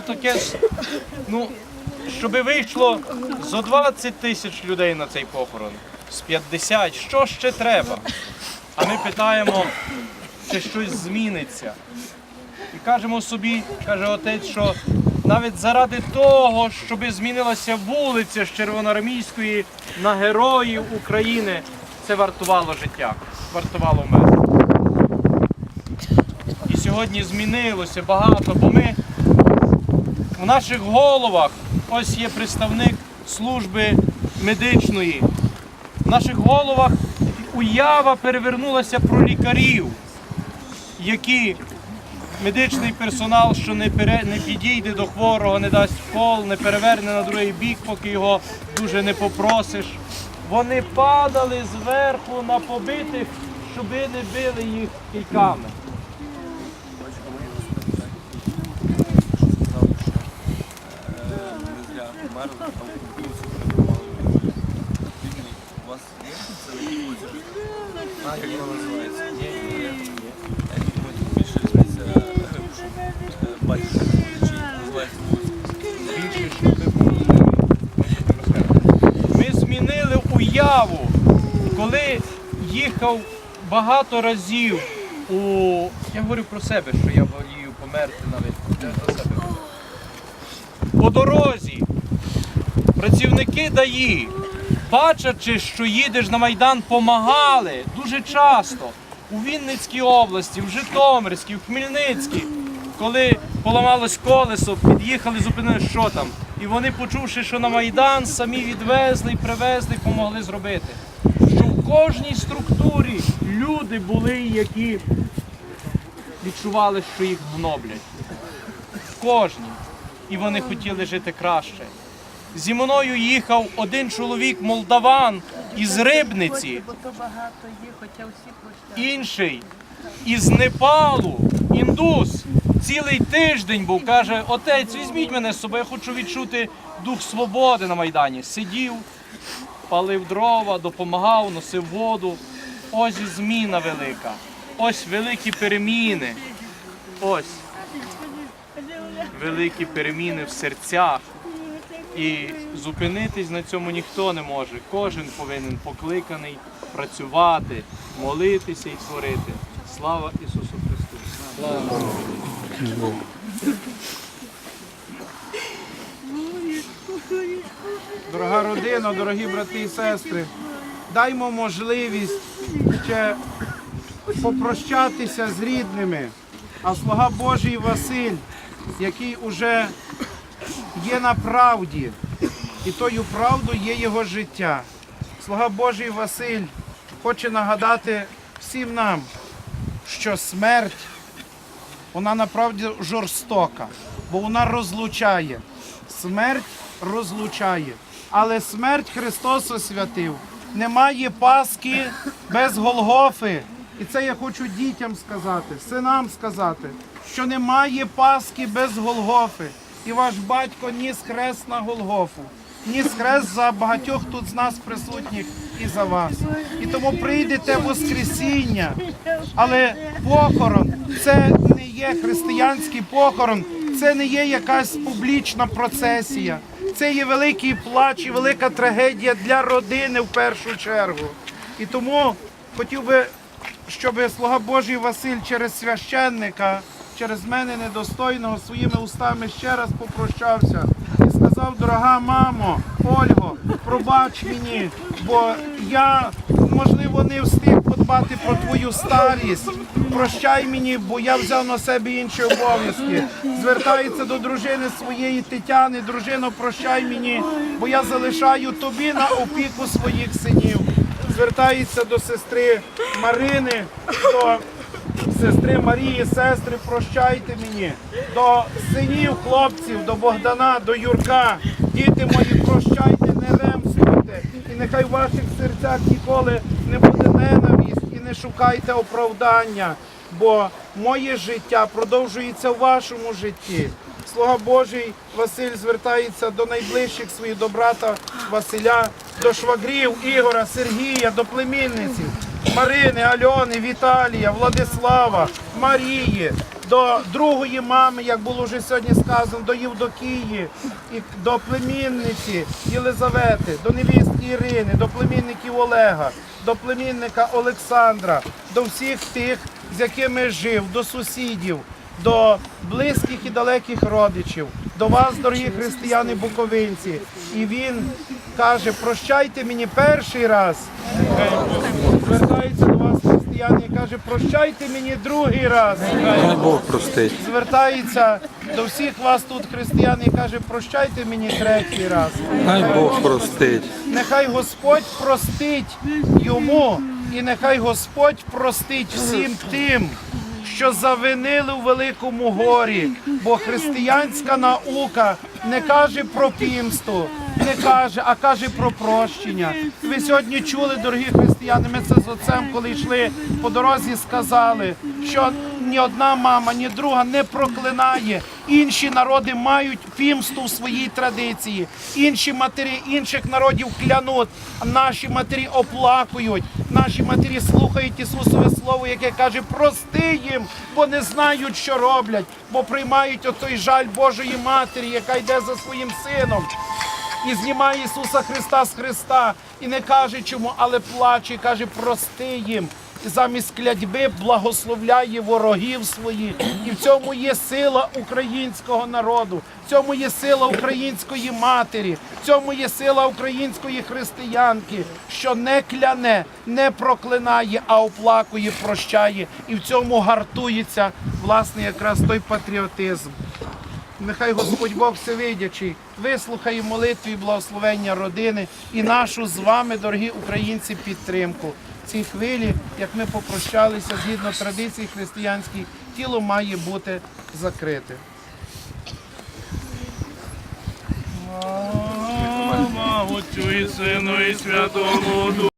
таке, ну, щоб вийшло зо 20 тисяч людей на цей похорон, з 50, що ще треба? А ми питаємо, чи щось зміниться. І кажемо собі, каже отець, що навіть заради того, щоб змінилася вулиця з Червоноармійської на героїв України, це вартувало життя, вартувало мене. І сьогодні змінилося багато, бо ми в наших головах ось є представник служби медичної. В наших головах уява перевернулася про лікарів, які медичний персонал, що не, пере, не підійде до хворого, не дасть кол, не переверне на другий бік, поки його дуже не попросиш. Вони падали зверху на побитих, щоби не били їх кийками. Померли, там кукурудзу перебували. У вас є це на? А, як воно називається? Е. Ми змінили уяву, коли їхав багато разів у. Я говорю про себе, що я волію померти навіть. Говорю. По дорозі працівники ДАІ, бачачи, що їдеш на Майдан, помагали дуже часто у Вінницькій області, в Житомирській, в Хмельницькій, коли поламалось колесо, під'їхали, зупинили, що там. І вони, почувши, що на Майдан, самі відвезли, привезли, помогли зробити. Що в кожній структурі люди були, які відчували, що їх гноблять. В кожній. І вони хотіли жити краще. Зі мною їхав один чоловік молдаван із Рибниці, інший із Непалу, індус. Цілий тиждень був, каже, отець, візьміть мене з собою, я хочу відчути дух свободи на Майдані. Сидів, палив дрова, допомагав, носив воду. Ось зміна велика. Ось великі переміни. Ось великі переміни в серцях. І зупинитись на цьому ніхто не може. Кожен повинен покликаний працювати, молитися і творити. Слава Ісусу Христу! Дорога родина, дорогі брати і сестри, даймо можливість ще попрощатися з рідними. А слуга Божий Василь, який уже є на правді, і тою правдою є його життя. Слуга Божий Василь хоче нагадати всім нам, що смерть вона направді жорстока, бо вона розлучає. Смерть розлучає. Але смерть Христос освятив. Немає Пасхи без Голгофи. І це я хочу дітям сказати, синам сказати, що немає Пасхи без Голгофи. І ваш батько ніс хрест на Голгофу. Ніс хрест за багатьох тут з нас присутніх і за вас. І тому прийдете Воскресіння. Але похорон це не є християнський похорон, це не є якась публічна процесія. Це є великий плач і велика трагедія для родини в першу чергу. І тому хотів би, щоб слуга Божий Василь через священника, через мене недостойного своїми устами ще раз попрощався і сказав, дорога мамо, Ольго, пробач мені, бо я, можливо, не встиг подбати про твою старість. Прощай мені, бо я взяв на себе інші обов'язки. Звертається до дружини своєї Тетяни, дружино, прощай мені, бо я залишаю тобі на опіку своїх синів. Звертається до сестри Марини, до сестри Марії, сестри, прощайте мені, до синів, хлопців, до Богдана, до Юрка. Діти мої, прощайте, не ремствуйте. І нехай в ваших серцях ніколи не буде ненависть і не шукайте оправдання, бо моє життя продовжується в вашому житті. Слуга Божий Василь звертається до найближчих своїх, до брата Василя, до швагрів Ігора, Сергія, до племінниці Марини, Альони, Віталія, Владислава, Марії, до другої мами, як було вже сьогодні сказано, до Євдокії, і до племінниці Єлизавети, до невістки Ірини, до племінників Олега, до племінника Олександра, до всіх тих, з якими жив, до сусідів, до близьких і далеких родичів, до вас, дорогі християни буковинці. І він каже: прощайте мені перший раз. Звертається до вас, християни, і каже, прощайте мені другий раз. Бог простить. Звертається до всіх вас тут, християн, і каже, прощайте мені третій раз. Хай Бог простить. Нехай Господь простить йому, і нехай Господь простить всім тим, що завинили у великому горі. Бо християнська наука не каже про пімсту, не каже, а каже про прощення. Ви сьогодні чули, дорогі християни, ми це з отцем, коли йшли по дорозі, сказали, що ні одна мама, ні друга не проклинає. Інші народи мають пімсту в своїй традиції. Інші матері інших народів клянуть, наші матері оплакують. Наші матері слухають Ісусове Слово, яке каже, прости їм, бо не знають, що роблять, бо приймають отой жаль Божої Матері, яка йде за своїм сином і знімає Ісуса Христа з Христа і не каже чому, але плаче, каже, прости їм. І замість клятьби благословляє ворогів своїх. І в цьому є сила українського народу, в цьому є сила української матері, в цьому є сила української християнки, що не кляне, не проклинає, а оплакує, прощає. І в цьому гартується власне якраз той патріотизм. Нехай Господь Бог Всевидячий вислухає молитві і благословення родини і нашу з вами, дорогі українці, підтримку. В цій хвилі, як ми попрощалися згідно традицій християнській, тіло має бути закрите. Отцю і Сину і Святому.